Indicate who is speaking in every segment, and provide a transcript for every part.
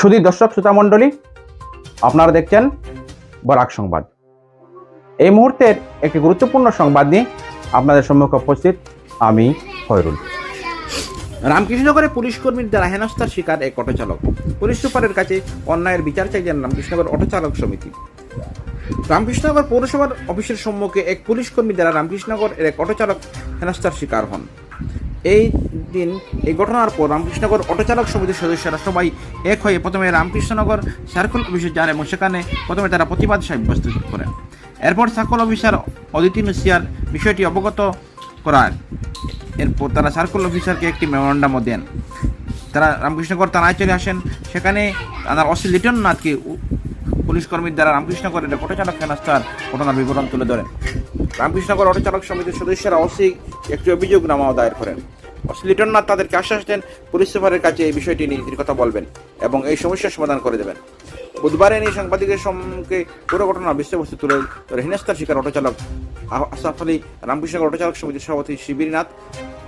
Speaker 1: চলবে দর্শক, শ্রোতা আপনারা দেখছেন বরাক সংবাদ। এই মুহূর্তের একটি গুরুত্বপূর্ণ সংবাদ নিয়ে আপনাদের সম্মুখে উপস্থিত আমি খয়রুল। রামকৃষ্ণনগরে পুলিশ কর্মীর দ্বারা হেনস্থার শিকার এক অটো চালক পুলিশ সুপারের কাছে অন্যায়ের বিচার চাইছেন রামকৃষ্ণনগর অটো চালক সমিতি। রামকৃষ্ণনগর পৌরসভার অফিসের সম্মুখে এক পুলিশ কর্মী দ্বারা রামকৃষ্ণনগর এর এক অটো চালক হেনস্থার শিকার হন। এই দিন এই ঘটনার পর রামকৃষ্ণনগর অটো চালক সমিতির সদস্যরা সবাই এক হয়ে প্রথমে রামকৃষ্ণনগর সার্কেল অফিসে যান এবং সেখানে প্রথমে তারা প্রতিবাদ সাব্যস্ত করেন। এরপর সার্কেল অফিসার অদিতি নুসিয়ার বিষয়টি অবগত করার এরপর তারা সার্কেল অফিসারকে একটি মেমোরান্ডামও দেন। তারা রামকৃষ্ণনগর থানায় চলে আসেন। সেখানে তার অশ্লীল লিটন নাথকে পুলিশ কর্মীর দ্বারা রামকৃষ্ণনগরের অটো চালক হেনস্থার ঘটনার বিবরণ তুলে ধরেন। রামকৃষ্ণনগর অটো চালক সমিতির সদস্যরা অসি একটি অভিযোগনামাও দায়ের করেন। অসি লিটন নাথ তাদেরকে আশ্বাস দেন, পুলিশ সুপারের কাছে এই বিষয়টি নিয়ে তিনি কথা বলবেন এবং এই সমস্যার সমাধান করে দেবেন। বুধবার নিয়ে সাংবাদিকের সম্মুখে পুরো ঘটনা বিষয়বস্তু তুলে ধরে হেনস্থার শিকার অটো চালক আহ- আসাফ আলী রামকৃষ্ণনগর অটো চালক সমিতির সভাপতি শিবির নাথ,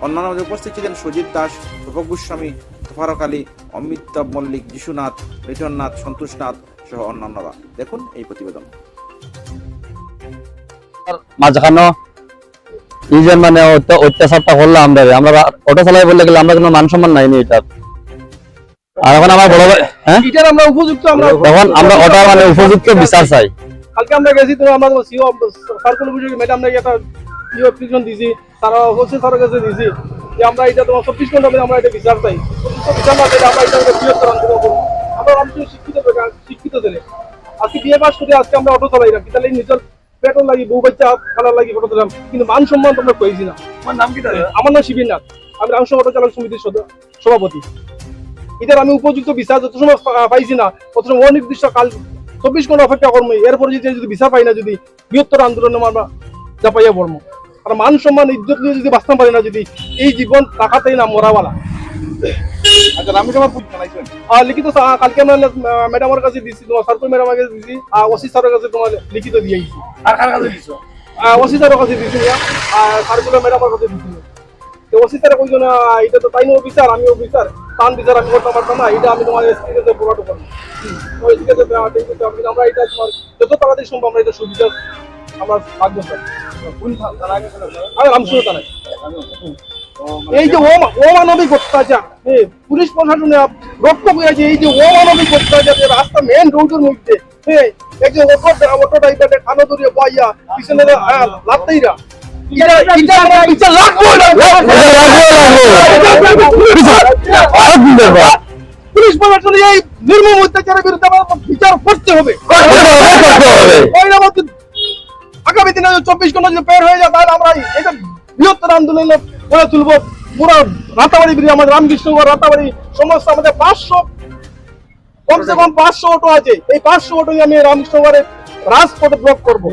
Speaker 1: অন্যান্য উপস্থিত ছিলেন সুজিত দাস রূপক গোস্বামী ফারুক আলী, অমিতাভ মল্লিক, যিশুনাথ সন্তোষ নাথ সহ অন্যান্যরা। দেখুন এই প্রতিবেদন।
Speaker 2: মাঝখানে যে মানে অত্যাচারটা করলাম আমরা আমরা অটো চালাই বললে গেলে আমরা কোনো মান সম্মান নাইনি এটা আর এখন আমার বড় ভাই হ্যাঁ?
Speaker 3: এটার আমরা উপযুক্ত আমরা
Speaker 2: এখন আমরা মানে উপযুক্ত বিচার চাই।
Speaker 3: কালকে আমরা গেছি তো আমরা সিও সার্কুল অফিসে ম্যাডাম নাকি একটা সিও অ্যাপ্লিকেশন দিছি তারা হোসে স্যারের কাছে দিছি যে আমরা এটা তোমার চব্বিশ ঘণ্টা আমরা এটা বিচার চাই। বিচার না আমরা এটা বৃহত্তর আমরা শিক্ষিত শিক্ষিত ছেলে। আজকে বিয়ে পাস করে আজকে আমরা অটো চালাই রাখি তাহলে নিজের পেট্রোল লাগি বউ বাচ্চা খেলার লাগি ফটো দিলাম কিন্তু মান সম্মান তোমরা পেয়েছি না। আমার নাম কি আমার নাম শিবির নাথ আমি রামসহ অটো সমিতির সভাপতি। এটার আমি উপযুক্ত বিচার যত সময় পাইছি না তত সময় অনির্দিষ্ট কাল চব্বিশ ঘণ্টা অপেক্ষা করব। এরপরে যদি যদি বিচার পাই না যদি বৃহত্তর আন্দোলনে আমরা চাপাইয়া পড়ব। আর মান সম্মান ইজ্জত নিয়ে যদি বাঁচতে পারি না যদি এই জীবন টাকাতেই না মরাওয়ালা।
Speaker 4: আচ্ছা রামকৃষ্ণ পুলিশ জানাইছেন
Speaker 3: লিখিত কালকে আমরা ম্যাডামের কাছে দিছি তোমার সার্কুল ম্যাডামের কাছে দিছি আর ওসি স্যারের কাছে তোমার লিখিত দিয়েছি
Speaker 4: আর কার কাছে দিছো?
Speaker 3: ওসি স্যারের কাছে দিছি আর সার্কুলার ম্যাডামের কাছে দিছি তো ওসি স্যারে কইজন এটা তো তাই অফিসার আমি অফিসার তান বিচার আমি করতে পারতাম না এটা আমি তোমার এসপি কাছে প্রোভাইড করব ওই ঠিক আমরা এটা তোমার যত তাড়াতাড়ি সম্ভব আমরা এটা সুবিধা আমরা থাকব স্যার
Speaker 4: কোন থানা
Speaker 3: আমি রামসুর থানায় এই যে অমা- অমানবিক অত্যাচার পুলিশ প্রশাসনে রক্ত হয়েছে এই যে অমানবিক অত্যাচার রাস্তা মেন রোডের মধ্যে অটো অটো ড্রাইভারে খানো ধরিয়ে পাইয়া পিছনে লাত্তাইরা এটা এটা আমরা বিচার লাগবো? না পুলিশ প্রশাসনে এই নির্মম অত্যাচারের বিরুদ্ধে বিচার করতে হবে। আগামী দিনে চব্বিশ ঘণ্টা যদি বের হয়ে যায় তাহলে আমরা এটা বৃহত্তর আন্দোলনে করে তুলবো। পুরো রাতাবাড়ি ব্রিজ আমাদের রামকৃষ্ণগড় রাতাবাড়ি সমস্ত আমাদের পাঁচশো কমসে কম পাঁচশো অটো আছে। এই পাঁচশো অটো আমি রামকৃষ্ণগড়ের রাজপথে ব্লক করব।